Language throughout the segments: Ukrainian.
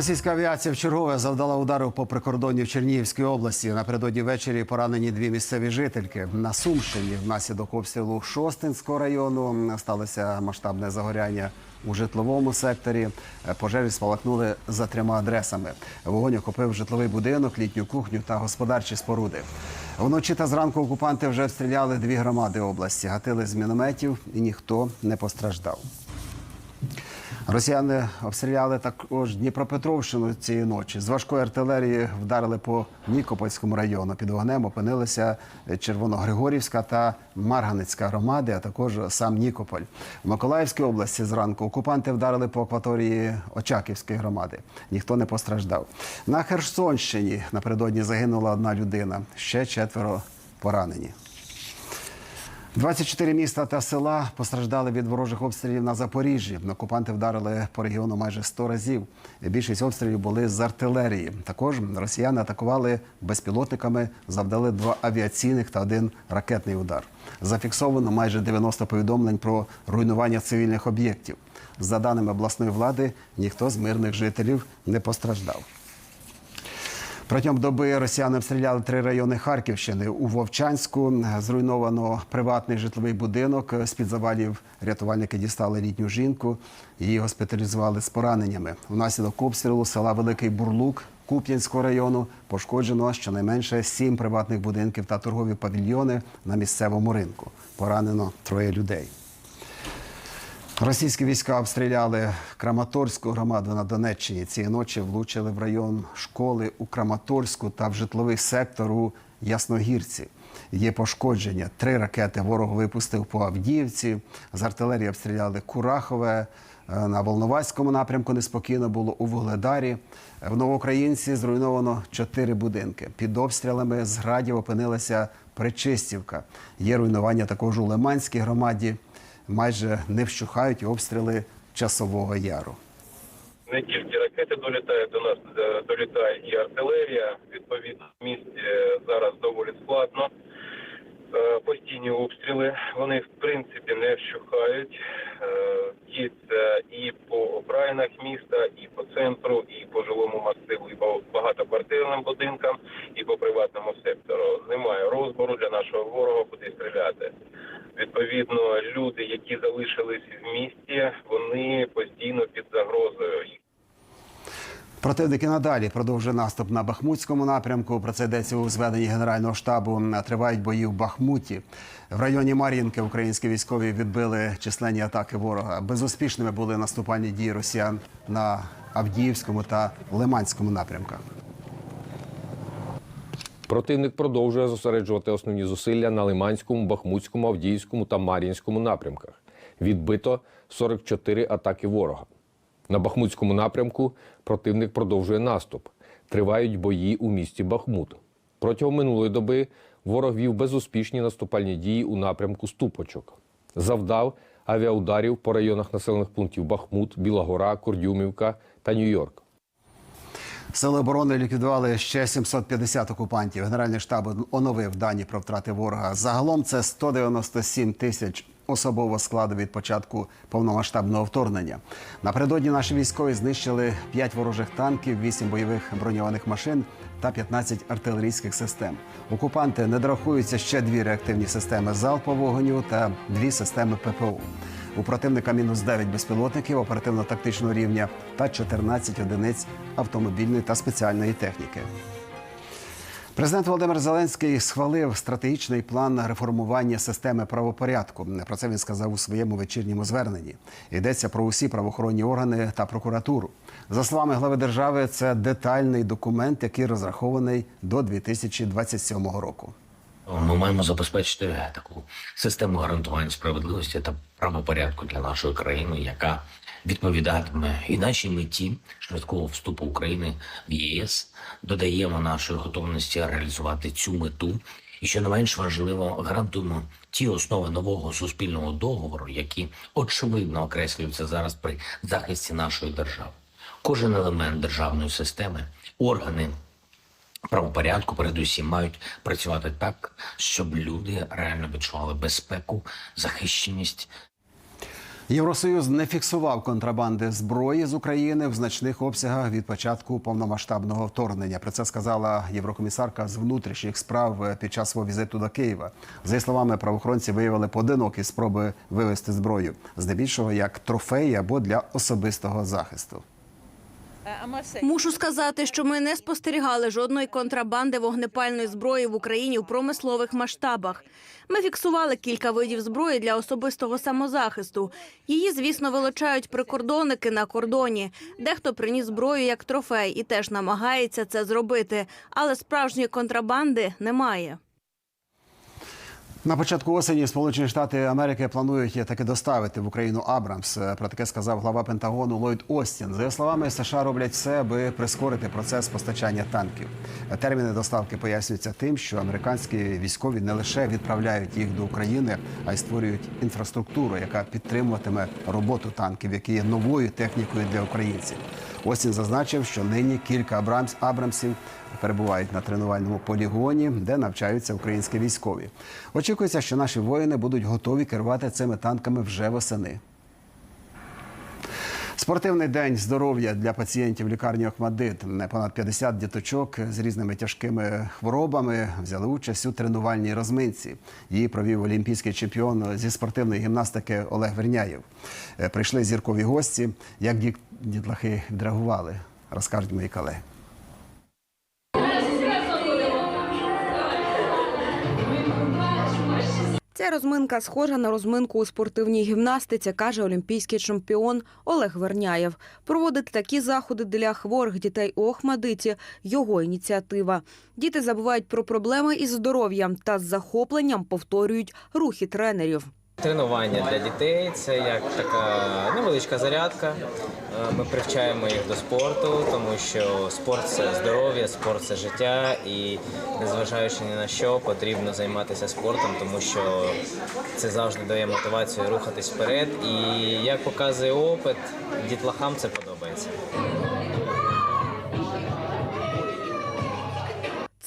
Російська авіація вчергове завдала удару по прикордонню в Чернігівській області. Напередодні ввечері поранені дві місцеві жительки. На Сумщині внаслідок обстрілу Шостинського району сталося масштабне загоряння у житловому секторі. Пожежі спалахнули за трьома адресами. Вогонь охопив житловий будинок, літню кухню та господарчі споруди. Вночі та зранку окупанти вже обстріляли дві громади області, гатили з мінометів і ніхто не постраждав. Росіяни обстріляли також Дніпропетровщину цієї ночі. З важкої артилерії вдарили по Нікопольському району. Під вогнем опинилися Червоногригорівська та Марганицька громади, а також сам Нікополь. В Миколаївській області зранку окупанти вдарили по акваторії Очаківської громади. Ніхто не постраждав. На Херсонщині напередодні загинула одна людина. Ще четверо поранені. 24 міста та села постраждали від ворожих обстрілів на Запоріжжі. Окупанти вдарили по регіону майже 100 разів. Більшість обстрілів були з артилерії. Також росіяни атакували безпілотниками, завдали два авіаційних та один ракетний удар. Зафіксовано майже 90 повідомлень про руйнування цивільних об'єктів. За даними обласної влади, ніхто з мирних жителів не постраждав. Протягом доби росіяни обстріляли три райони Харківщини. У Вовчанську зруйновано приватний житловий будинок. З під завалів рятувальники дістали літню жінку. Її госпіталізували з пораненнями. Внаслідок обстрілу села Великий Бурлук Куп'янського району пошкоджено щонайменше сім приватних будинків та торгові павільйони на місцевому ринку. Поранено троє людей. Російські війська обстріляли Краматорську громаду на Донеччині. Цієї ночі влучили в район школи у Краматорську та в житловий сектор у Ясногірці. Є пошкодження. Три ракети ворог випустив по Авдіївці. З артилерії обстріляли Курахове. Е, На Волноваському напрямку неспокійно було у Вугледарі. В Новоукраїнці зруйновано чотири будинки. Під обстрілами з градів опинилася Причистівка. Є руйнування також у Лиманській громаді майже не вщухають обстріли часового яру. не тільки ракети долітають до нас, е, долітає і артилерія. Відповідно, в місті зараз доволі складно. Е, Постійні обстріли, вони в принципі не вщухають. Е, і по окраїнах міста, і по центру, і по жилому масиву, і по багатоквартирним будинкам, і по приватному сектору. Немає розбору для нашого ворога, куди стріляти. Відповідно, люди, які залишились в місті, вони постійно під загрозою. Противники надалі продовжує наступ на Бахмутському напрямку. Про це йдеться у зведенні Генерального штабу. Тривають бої в Бахмуті. В районі Мар'їнки українські військові відбили численні атаки ворога. Безуспішними були наступальні дії росіян на Авдіївському та Лиманському напрямках. Противник продовжує зосереджувати основні зусилля на Лиманському, Бахмутському, Авдіївському та Мар'їнському напрямках. Відбито 44 атаки ворога. На Бахмутському напрямку противник продовжує наступ. Тривають бої у місті Бахмут. Протягом минулої доби ворог вів безуспішні наступальні дії у напрямку Ступочок. Завдав авіаударів по районах населених пунктів Бахмут, Білогора, Курдюмівка та Нью-Йорк. Сили оборони ліквідували ще 750 окупантів. Генеральний штаб оновив дані про втрати ворога. Загалом це 197 тисяч особового складу від початку повномасштабного вторгнення. Напередодні наші військові знищили 5 ворожих танків, 8 бойових броньованих машин та 15 артилерійських систем. Окупанти не дорахуються ще дві реактивні системи залпового вогню та дві системи ППО. У противника мінус 9 безпілотників оперативно-тактичного рівня та 14 одиниць автомобільної та спеціальної техніки. Президент Володимир Зеленський схвалив стратегічний план реформування системи правопорядку. Про це він сказав у своєму вечірньому зверненні. Йдеться про усі правоохоронні органи та прокуратуру. За словами глави держави, це детальний документ, який розрахований до 2027 року. Ми маємо забезпечити таку систему гарантування справедливості та правопорядку для нашої країни, яка відповідатиме і нашій меті швидкого вступу України в ЄС. Додаємо нашої готовності реалізувати цю мету. І що не менш важливо, гарантуємо ті основи нового суспільного договору, які очевидно окреслюються зараз при захисті нашої держави. Кожен елемент державної системи, органи правопорядку, передусім, мають працювати так, щоб люди реально відчували безпеку, захищеність Євросоюз не фіксував контрабанди зброї з України в значних обсягах від початку повномасштабного вторгнення. Про це сказала єврокомісарка з внутрішніх справ під час свого візиту до Києва. За її словами, правоохоронці виявили поодинокі спроби вивезти зброю, здебільшого як трофеї або для особистого захисту. Мушу сказати, що ми не спостерігали жодної контрабанди вогнепальної зброї в Україні в промислових масштабах. Ми фіксували кілька видів зброї для особистого самозахисту. Її, звісно, вилучають прикордонники на кордоні. Дехто приніс зброю як трофей і теж намагається це зробити, але справжньої контрабанди немає. На початку осені Сполучені Штати Америки планують таки доставити в Україну Абрамс. Про таке сказав глава Пентагону Ллойд Остін. За його словами, США роблять все, аби прискорити процес постачання танків. Терміни доставки пояснюються тим, що американські військові не лише відправляють їх до України, а й створюють інфраструктуру, яка підтримуватиме роботу танків, які є новою технікою для українців. Остін зазначив, що нині кілька Абрамс Абрамсів перебувають на тренувальному полігоні, де навчаються українські військові. Очікується, що наші воїни будуть готові керувати цими танками вже восени. Спортивний день здоров'я для пацієнтів лікарні Охмадит. Понад 50 діточок з різними тяжкими хворобами взяли участь у тренувальній розминці. Її провів олімпійський чемпіон зі спортивної гімнастики Олег Верняєв. Е, Прийшли зіркові гості. Як дітлахи драгували, розкажуть мої колеги. Ця розминка схожа на розминку у спортивній гімнастиці, каже олімпійський чемпіон Олег Верняєв. Проводити такі заходи для хворих дітей у Охмадиті – його ініціатива. Діти забувають про проблеми із здоров'ям та з захопленням повторюють рухи тренерів. Тренування для дітей це як така невеличка зарядка. Е, Ми привчаємо їх до спорту, тому що спорт це здоров'я, спорт це життя, і незважаючи ні на що, потрібно займатися спортом, тому що це завжди дає мотивацію рухатись вперед. І як показує опит, дітлахам це подобається.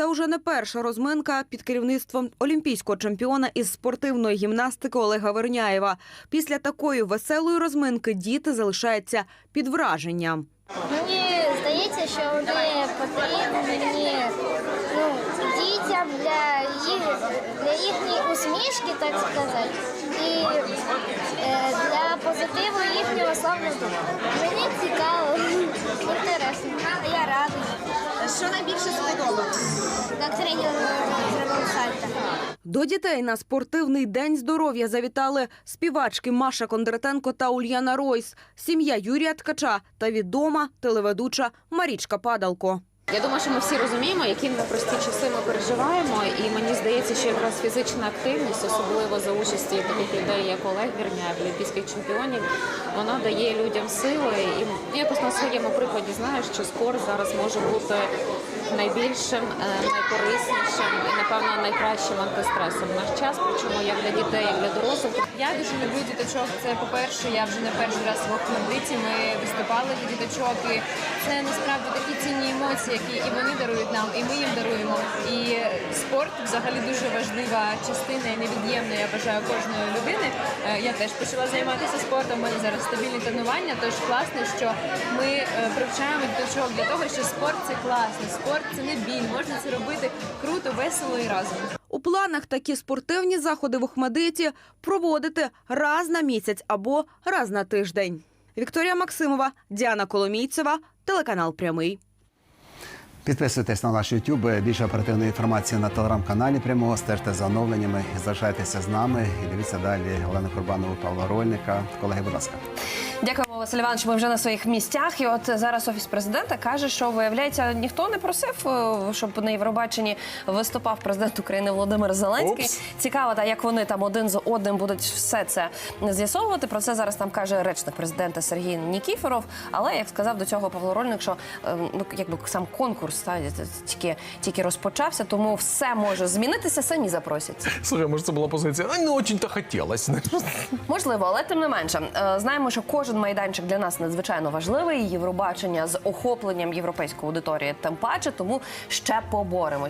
Це уже не перша розминка під керівництвом олімпійського чемпіона із спортивної гімнастики Олега Верняєва. Після такої веселої розминки діти залишаються під враженням. Мені здається, що вони потрібні ну, дітям для їх для їхньої усмішки, так сказати, і е, для позитиву їхнього славного. Мені цікаво, інтересно. Я радий. Що найбільше сподобалось? Як тренер зробив сальто. До дітей на спортивний день здоров'я завітали співачки Маша Кондратенко та Ульяна Ройс, сім'я Юрія Ткача та відома телеведуча Марічка Падалко. Я думаю, що ми всі розуміємо, які непрості часи ми переживаємо, і мені здається, що якраз фізична активність, особливо за участі таких людей, як Олег Вірняєв, олімпійських чемпіонів, вона дає людям сили. І якось на своєму прикладі знаю, що спорт зараз може бути найбільшим, е, найкориснішим і напевно найкращим антистресом в наш час, причому як для дітей, як для дорослих. Я дуже люблю діточок. Це по-перше, я вже не перший раз в Охмадиті. Ми виступали для діточок. І це насправді такі цінні емоції, які і вони дарують нам, і ми їм даруємо. І спорт взагалі дуже важлива частина і невід'ємна. Я бажаю кожної людини. Е, Я теж почала займатися спортом. У мене зараз стабільні тренування. Тож класно, що ми е, привчаємо діточок для того, що спорт це класно. Спорт це не біль. Можна це робити круто, весело і разом. У планах такі спортивні заходи в Охмадиті проводити раз на місяць або раз на тиждень. Вікторія Максимова, Діана Коломійцева, телеканал Прямий. Підписуйтесь на наш YouTube. Більше оперативної інформації на телеграм-каналі прямого. Стежте за оновленнями. Залишайтеся з нами і дивіться далі. Олена Курбанова, Павла Рольника. Колеги, будь ласка. Дякуємо, Василь Іванович. Ми вже на своїх місцях. І от зараз офіс президента каже, що виявляється, ніхто не просив, е, щоб на Євробаченні виступав президент України Володимир Зеленський. Упс. Цікаво, та як вони там один з одним будуть все це з'ясовувати. Про це зараз нам каже речник президента Сергій Нікіфоров. Але як сказав до цього Павло Рольник, що е, ну якби сам конкурс та, тільки тільки розпочався, тому все може змінитися. Самі запросять. Слухай, може, це була позиція. А не очень-то хотілося. Можливо, але тим не менше, Е, знаємо, що кожен майданчик для нас надзвичайно важливий. Євробачення з охопленням європейської аудиторії тим паче, тому ще поборемось.